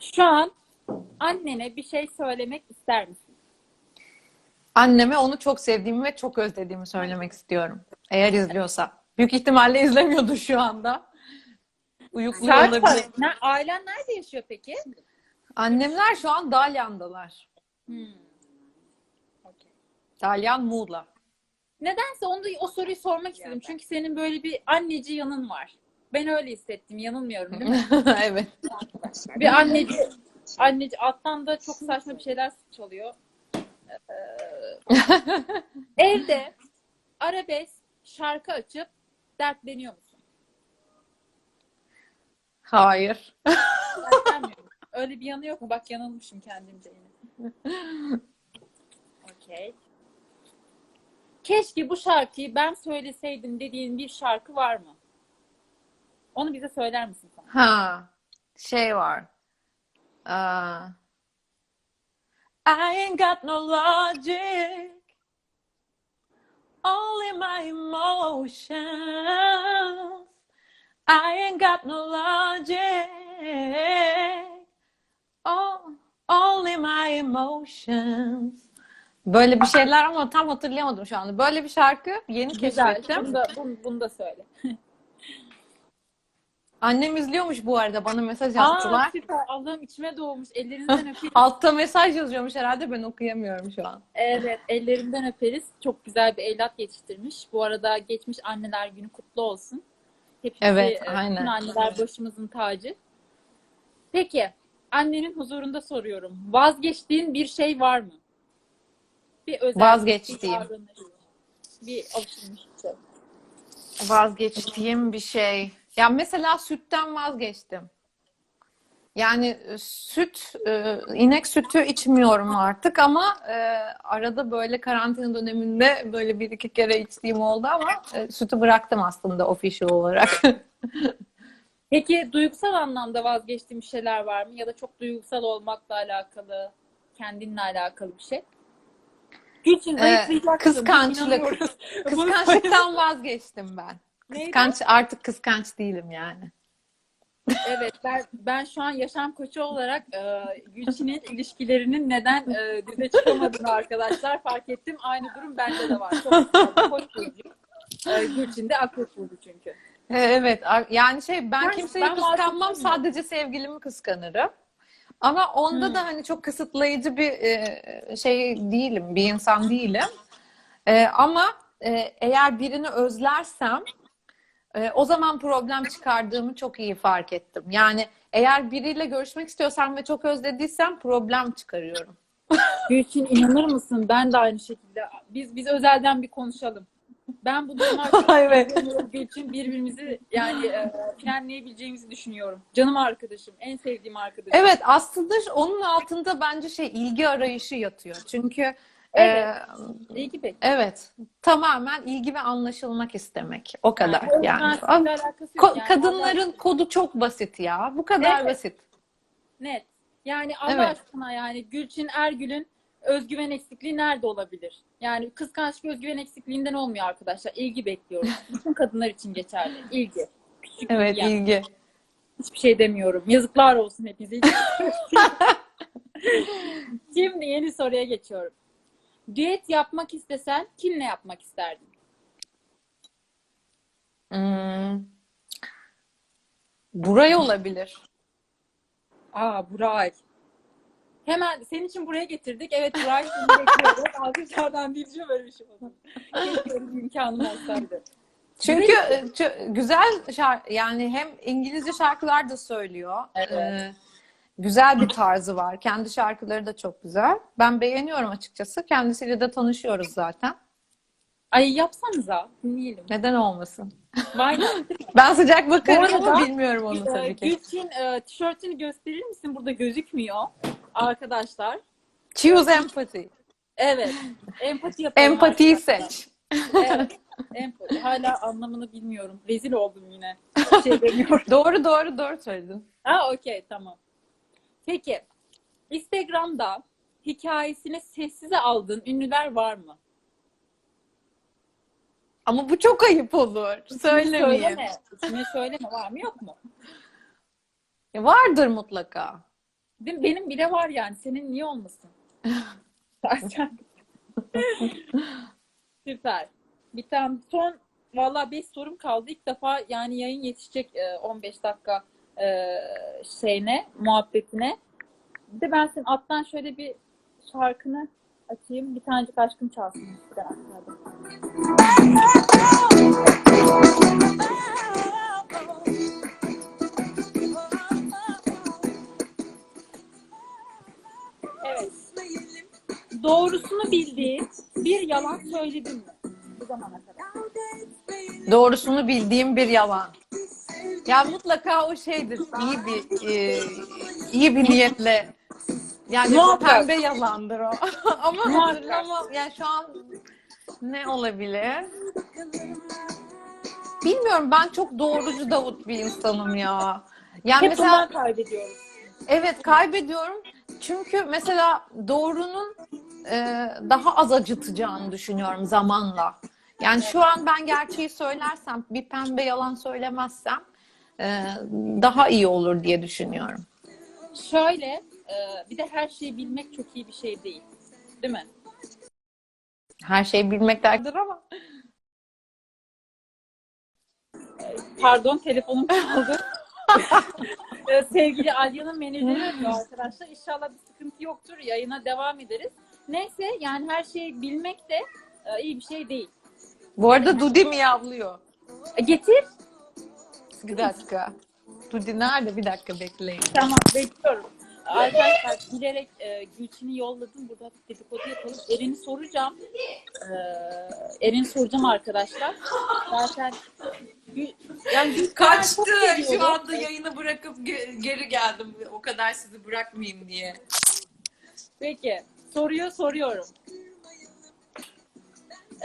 Şu an annene bir şey söylemek ister misin? Anneme onu çok sevdiğimi ve çok özlediğimi söylemek istiyorum. Eğer izliyorsa. Büyük ihtimalle izlemiyordur şu anda. Uyukluyor Saat olabilir. Ne- ailen nerede yaşıyor peki? Annemler şu an Dalyan'dalar. Hmm. Okey. Dalyan Muğla. Nedense onu da, o soruyu sormak istedim. Çünkü senin böyle bir anneci yanın var. Ben öyle hissettim. Yanılmıyorum değil mi? evet. bir anneci anneci alttan da çok saçma bir şeyler çalıyor. Ee, evde arabesk şarkı açıp dertleniyor musun? Hayır. Öyle bir yanı yok mu? Bak yanılmışım kendimce yine. Okey. Keşke bu şarkıyı ben söyleseydim dediğin bir şarkı var mı? Onu bize söyler misin sana? Ha. Şey var. Aa, I ain't got no logic. Only my emotions. I ain't got no logic. Oh, only my emotions. Böyle bir şeyler ama tam hatırlayamadım şu anda. Böyle bir şarkı yeni Güzel. keşfettim. Bunu da, bunu, bunu da söyle. Annem izliyormuş bu arada bana mesaj Aa, attılar. süper. Allah'ım içime doğmuş. Ellerinden öperiz. Altta mesaj yazıyormuş herhalde ben okuyamıyorum şu an. Evet, ellerinden öperiz. Çok güzel bir evlat yetiştirmiş. Bu arada geçmiş anneler günü kutlu olsun. Hepimizi, Evet, e, aynen. bütün anneler başımızın tacı. Peki, annenin huzurunda soruyorum. Vazgeçtiğin bir şey var mı? Bir özel Vazgeçtiğim. bir davranış, bir alışılmış bir şey. Vazgeçtiğim bir şey. Ya mesela sütten vazgeçtim. Yani e, süt, e, inek sütü içmiyorum artık ama e, arada böyle karantina döneminde böyle bir iki kere içtiğim oldu ama e, sütü bıraktım aslında official olarak. Peki duygusal anlamda vazgeçtiğin bir şeyler var mı? Ya da çok duygusal olmakla alakalı, kendinle alakalı bir şey? Gülçin Ee, zayıflayacaksın. kıskançlık. Kıskançlıktan vazgeçtim ben. Neydi? Kıskanç artık kıskanç değilim yani. Evet ben ben şu an yaşam koçu olarak e, Gülçin'in ilişkilerinin neden e, dize çıkamadığını arkadaşlar fark ettim. Aynı durum bende de var. Çok. Koç burcu. E, Gülçin de Akrep burcu çünkü. Evet, yani şey ben Ben- kimseyi ben kıskanmam, sadece sevgilimi kıskanırım. Ama onda Hmm. da hani çok kısıtlayıcı bir e, şey değilim, bir insan değilim. E, ama e, eğer birini özlersem e, o zaman problem çıkardığımı çok iyi fark ettim. Yani eğer biriyle görüşmek istiyorsam ve çok özlediysem problem çıkarıyorum. Gülçin inanır mısın? Ben de aynı şekilde. Biz biz özelden bir konuşalım. Ben bu duruma Evet. Gülçin birbirimizi yani e, frenleyebileceğimizi düşünüyorum. Canım arkadaşım, en sevdiğim arkadaşım. Evet, aslında onun altında bence şey ilgi arayışı yatıyor. Çünkü Evet. Ki pek. Evet. Tamamen ilgi ve anlaşılmak istemek. O kadar Yani yani. ko- yani. kadınların kodu çok basit ya. Bu kadar Evet. basit. Net. Yani Allah Evet. aşkına yani Gülçin Ergül'ün özgüven eksikliği nerede olabilir? Yani kıskançlık özgüven eksikliğinden olmuyor arkadaşlar. İlgi bekliyoruz. Bütün kadınlar için geçerli. İlgi. Küçük Evet, ilgi. ilgi. Hiçbir şey demiyorum. Yazıklar olsun hepinize. Şimdi yeni soruya geçiyorum. Düet yapmak istesen kimle yapmak isterdin? Hmm. Buray olabilir. Aa Buray. Hemen senin için buraya getirdik. Evet Buray seni bekliyoruz. Alkışlardan dilci böyle bir şey oldu. Keşke öyle bir imkanım olsaydı. Çünkü e, güzel şarkı yani hem İngilizce şarkılar da söylüyor. Evet. Ee, güzel bir tarzı var. Kendi şarkıları da çok güzel. Ben beğeniyorum açıkçası. Kendisiyle de tanışıyoruz zaten. Ay yapsanıza. Dinleyelim. Neden olmasın? Ben sıcak bakarım ama bilmiyorum onu tabii ki. Gülçin e, tişörtünü gösterir misin? Burada gözükmüyor. Arkadaşlar. Choose empathy. Evet. Empati yapalım. Empatiyi arkadaşlar. seç. Evet. Empati. Hala anlamını bilmiyorum. Rezil oldum yine. Şey demiyorum. Doğru doğru doğru söyledin. Ha okey tamam. Peki. Instagram'da hikayesini sessize aldığın ünlüler var mı? Ama bu çok ayıp olur. Söylemeyeyim. Söyleme. İsmini söyleme. Var mı yok mu? Ya Vardır mutlaka. Değil mi? Benim bile var yani. Senin niye olmasın? Süper. Bir tane son valla 5 sorum kaldı. İlk defa yani yayın yetişecek e, 15 dakika e, şeyine, muhabbetine. Bir de ben senin alttan şöyle bir şarkını açayım. Bir tanecik aşkım çalsın. Evet. Doğrusunu bildiğin bir yalan söyledin mi? Bu zamana kadar. Doğrusunu bildiğim bir yalan. Ya mutlaka o şeydir. iyi bir e, iyi bir niyetle. Yani Muhakkak. pembe yalandır o. Ama Muhakkak. hatırlamam. Yani şu an ne olabilir? Bilmiyorum. Ben çok doğrucu Davut bir insanım ya. Yani Hep mesela kaybediyoruz. Evet kaybediyorum. Çünkü mesela doğrunun e, daha az acıtacağını düşünüyorum zamanla. Yani şu an ben gerçeği söylersem, bir pembe yalan söylemezsem daha iyi olur diye düşünüyorum. Şöyle, e, bir de her şeyi bilmek çok iyi bir şey değil. Değil mi? Her şeyi bilmek derdir ama. Pardon, telefonum çaldı. E, Sevgili Alya'nın menajeri arıyor arkadaşlar. İnşallah bir sıkıntı yoktur. Yayına devam ederiz. Neyse, yani her şeyi bilmek de e, iyi bir şey değil. Bu arada Dudi miyavlıyor. E, getir. Bir dakika. Dudi nerede? Bir dakika bekleyin. Tamam, bekliyorum. Arkadaşlar bilerek e, Gülçin'i yolladım. Burada dedikodu yapalım. Eren'i soracağım. E, Eren'i soracağım arkadaşlar. Zaten Gül, yani ben çok seviyorum. yayını bırakıp geri geldim. O kadar sizi bırakmayayım diye. Peki. Soruyor soruyorum.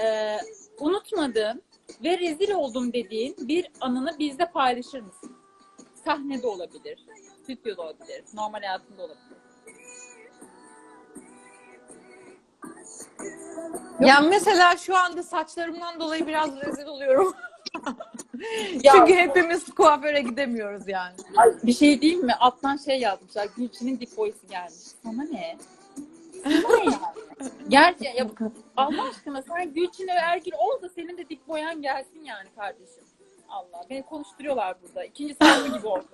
Ee, unutmadığın ve rezil oldum dediğin bir anını bizle paylaşır mısın? Sahnede olabilir, stüdyoda olabilir, normal hayatında olabilir. Yani mesela şu anda saçlarımdan dolayı biraz rezil oluyorum. Ya- Çünkü hepimiz kuaföre gidemiyoruz yani. Bir şey diyeyim mi? Alttan şey yazmışlar. Gülçin'in dip boy'su gelmiş. Sana ne? Sana ne yani? Gerçi ya Allah aşkına sen Gülçin ve Ergin ol da senin de dip boyan gelsin yani kardeşim. Allah beni konuşturuyorlar burada. İkinci sınıfı gibi oldu.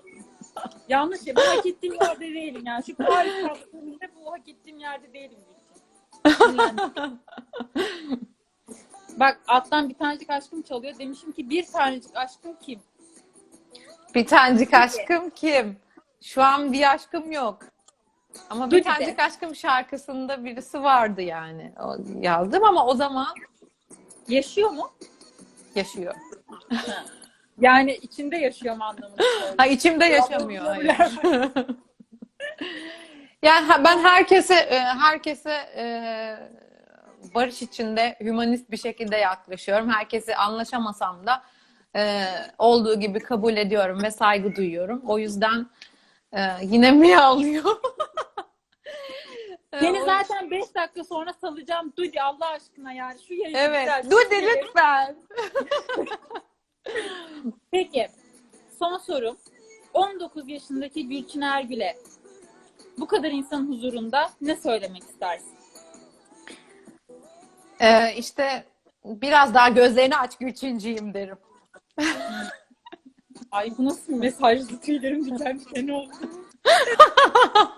Yanlış ya. Ben hak ettiğim yerde değilim yani. Şu Paris kapsamında bu hak ettiğim yerde değilim Gülçin. Bak alttan bir tanecik aşkım çalıyor. Demişim ki bir tanecik aşkım kim? Bir tanecik aşkım kim? Şu an bir aşkım yok. Ama tanecik aşkım şarkısında birisi vardı yani. O yazdım ama o zaman Yaşıyor mu? yaşıyor. Yani içinde yaşıyor mu anlamında söylüyorum. Ha içimde yaşamıyor. hayır. Yani ha- ben herkese e, herkese e, barış içinde hümanist bir şekilde yaklaşıyorum. Herkesi anlaşamasam da e, olduğu gibi kabul ediyorum ve saygı duyuyorum. O yüzden e, yine miyavlıyor. Seni E, o- zaten 5 dakika sonra salacağım. Dudi Allah aşkına yani şu yayını Evet. güzel Dudi lütfen. Peki. Son sorum. 19 yaşındaki Gülçin Ergül'e bu kadar insanın huzurunda ne söylemek istersin? E, işte biraz daha gözlerini aç Gülçinciyim derim. Ay bu nasıl bir mesaj? Tüylerim diken diken oldu.